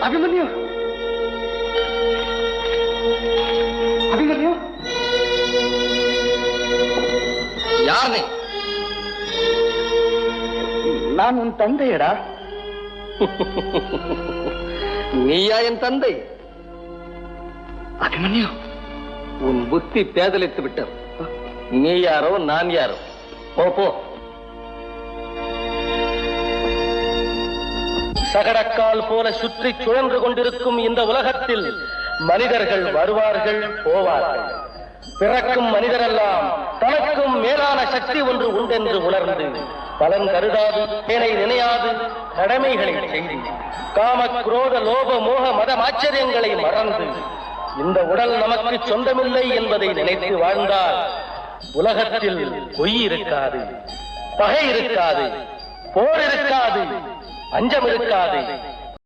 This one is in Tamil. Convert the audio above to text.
அபிமன்யு. அபிமன்யு. யார் நீ? நான் உன் தந்தையடா. நீயா என் தந்தை? அபிமன்யு உன் புத்தி பேதலித்து விட்டது. நீ யாரோ நான் யாரோ? போ போ. சகடக்கால் போல சுற்றி சுழன்று கொண்டிருக்கும் இந்த உலகத்தில் மனிதர்கள் வருவார்கள் போவார்கள். பிறக்கும் மனிதரெல்லாம் தனக்கும் மேலான சக்தி ஒன்று உண்டென்று உணர்ந்து பலன் கருதாது பேனை நினையாது கடமைகளை செய்து காம குரோத லோப மோக மத ஆச்சரியங்களை மறந்து இந்த உடல் நமக்கு சொந்தமில்லை என்பதை நினைத்து வாழ்ந்தால் உலகத்தில் பொய் இருக்காது பகை இருக்காது போர் இருக்காது அஞ்சமிருக்காது